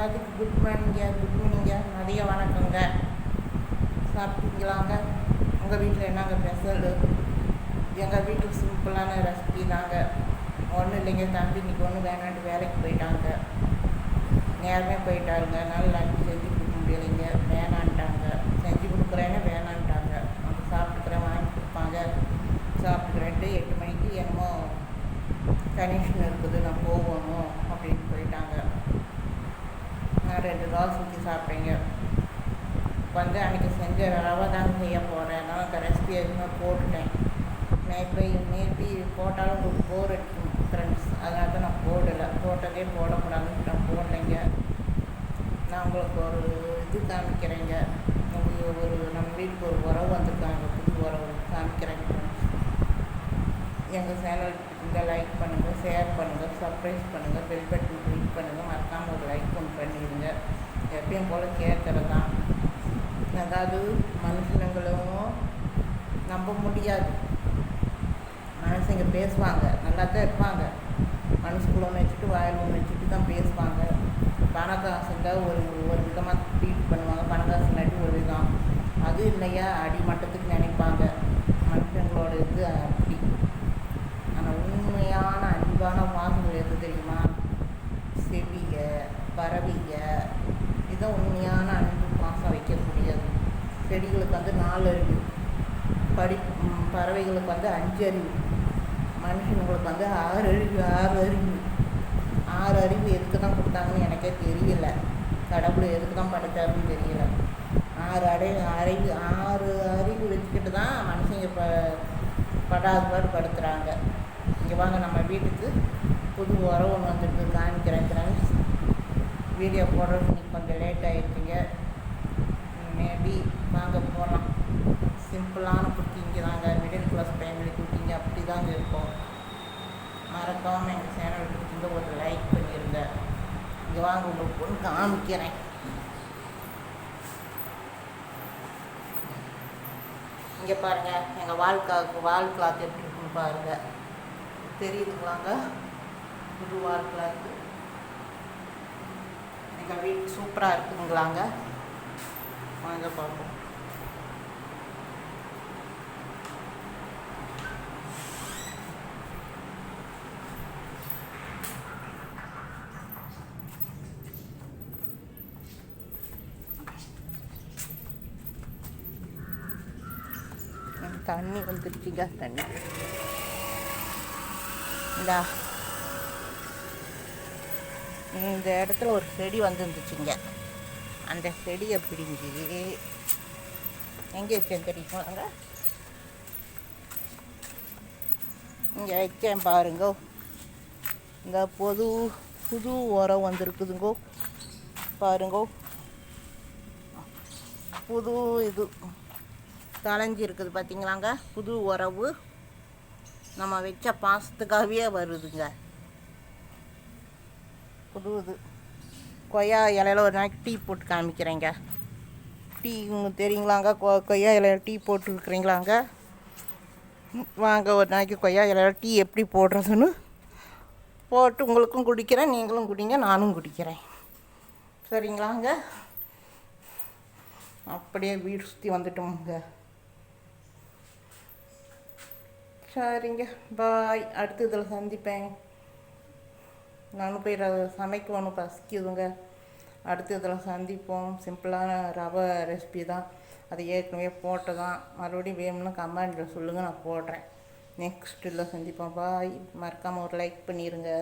எல்லாத்துக்கும் good மார்னிங்க good மார்னிங்க மதிய வணக்கங்க. சாப்பிட்டீங்களாங்க? உங்கள் வீட்டில் என்னங்க ஸ்பெஷலு எங்கள் வீட்டுக்கு சிம்பிளான ரெசிபி தாங்க. ஒன்றும் இல்லைங்க தம்பி இன்னைக்கு ஒன்றும் வேணான்ட்டு வேலைக்கு போயிட்டாங்க. நேரமே போயிட்டாருங்க. நல்லா லஞ்ச் செஞ்சு கொடுக்க முடியலைங்க. வேணான்ட்டாங்க. செஞ்சு கொடுக்குறேன்னு வேணான்ட்டாங்க. அவங்க சாப்பிட்டுக்கிறேன் வாங்கி கொடுப்பாங்க. சாப்பிட்டுக்கிறேன்ட்டு எட்டு மணிக்கு என்னமோ கனெக்ஷன் இருக்குது. நான் போவோம் அப்படின்னு போயிட்டாங்க நான் ரெண்டு தோசை சுற்றி சாப்பிட்டீங்க. வந்து அன்றைக்கி செஞ்ச ரவை தாங்க செய்ய போகிறேன் அதனால் அந்த ரெசிபி எதுவுமே போட்டுட்டேன். மேபி மேபி போட்டாலும் உங்களுக்கு போர் அடிக்கும் ஃப்ரெண்ட்ஸ் அதனால தான் நான் போடலை. போட்டதே போடக்கூடாதுன்னு நான் போடலைங்க. நான் உங்களுக்கு ஒரு இது காமிக்கிறேங்க. உங்களுக்கு ஒரு நம்ம வீட்டுக்கு ஒரு உறவு வந்திருக்காங்க. புது உறவு. காமிக்கிறேங்க எங்கள் சேனல் இந்த லைக் பண்ணுங்கள் ஷேர் பண்ணுங்கள் சர்ப்ரைஸ் பண்ணுங்கள் பெல் பட்டன் கிளிக் பண்ணுங்கள் மறக்காமல் ஒரு லைக் ஒன்று பண்ணிடுங்க. எப்பயும் போல் கேட்குறது தான். அதாவது மனுஷனுங்களும் நம்ப முடியாது. மனுஷங்க பேசுவாங்க நல்லா தான் இருப்பாங்க. மனசுக்குள்ள ஒன்று வச்சுட்டு வாயில் ஒன்று வச்சுட்டு தான் பேசுவாங்க. பணக்காசுங்க ஒரு ஒரு விதமாக ட்ரீட் பண்ணுவாங்க. பணக்காசு ஒரு விதம். அது இல்லையா? அடி மட்டத்துக்கு மனுஷங்களோட இது அப்படி ஆனால் உண்மையான அன்பான வாசங்கள் எது தெரியுமா? செவிக பறவைங்க இதுதான் உண்மையான அன்பு பாசம் வைக்கக்கூடியது செடிகளுக்கு வந்து நாலு அறிவு படி பறவைகளுக்கு வந்து அஞ்சு அறிவு மனுஷனுங்களுக்கு வந்து ஆறு அறிவு ஆறு அறிவு ஆறு அறிவு எதுக்கு தான் கொடுத்தாங்கன்னு எனக்கே தெரியல. கடவுள் எதுக்கு தான் படைத்தாருன்னு தெரியல. ஆறு அடை அறிவு ஆறு அறிவு வச்சுக்கிட்டு தான் மனுஷங்க ப படாதுபாடு படுத்துகிறாங்க இங்கே வாங்க நம்ம வீட்டுக்கு புது உறவு ஒன்று வந்துருக்கு காமிக்கிறேன். ஃப்ரெண்ட்ஸ் வீடியோ போடுறதுக்கு நீங்கள் கொஞ்சம் லேட் ஆகிடுச்சிங்க மேபி வாங்க போகலாம் சிம்பிளான குக்கிங்கு தாங்க. மிடில் கிளாஸ் ஃபேமிலி குக்கிங் அப்படி தாங்க இருக்கும். மறக்காமல் எங்கள் சேனல் இந்த ஒரு லைக் பண்ணிடுங்க இங்கே வாங்க உங்களுக்கு ஒன்று காமிக்கிறேன். இங்கே பாருங்கள் எங்கள் வால் காக்கு வால் கிளாத் எப்படி இருக்குன்னு பாருங்கள் தெரியுதுங்களாங்க புது வால் கிளாத்து எங்கள் வீடு சூப்பராக இருக்குங்களாங்க வாங்க பார்ப்போம் எனக்கு தண்ணி வந்துருச்சுங்க தண்ணி இந்தா. இந்த இடத்துல ஒரு செடி வந்துருந்துச்சுங்க. அந்த செடியை பிடிங்கி எங்கே வச்சேன் தெரியுமாங்க இங்கே வச்சேன் பாருங்க. இந்த பொது புது உரம் வந்திருக்குதுங்கோ. பாருங்கோ. புது இது. தலைஞ்சி இருக்குது பார்த்தீங்களாங்க புது உறவு நம்ம வச்ச பாசத்துக்காகவே வருதுங்க. புது கொய்யா இலையில ஒரு நாளைக்கு டீ போட்டு காமிக்கிறேங்க. டீ உங்களுக்கு தெரியுங்களாங்க? கொ கொய்யா இலையில டீ போட்டுருக்குறீங்களாங்க? வாங்க ஒரு நாளைக்கு கொய்யா இலையில டீ எப்படி போடுறதுன்னு போட்டு உங்களுக்கும் குடிக்கிறேன் நீங்களும் குடிங்க நானும் குடிக்கிறேன். சரிங்களாங்க? அப்படியே வீடு சுற்றி வந்துட்டோமுங்க. சரிங்க. பாய். அடுத்த இதில் சந்திப்பேன். நானும் போய் சமைக்கணும் பசிக்குதுங்க. அடுத்த இதில் சந்திப்போம். சிம்பிளான ரவை ரெசிபி தான். அது ஏற்கனவே போட்டதான். மறுபடியும் வேணும்னா கமெண்டில் சொல்லுங்கள் நான் போடுறேன். நெக்ஸ்ட் இதில் சந்திப்போம். பாய். மறக்காமல் ஒரு லைக் பண்ணிடுங்க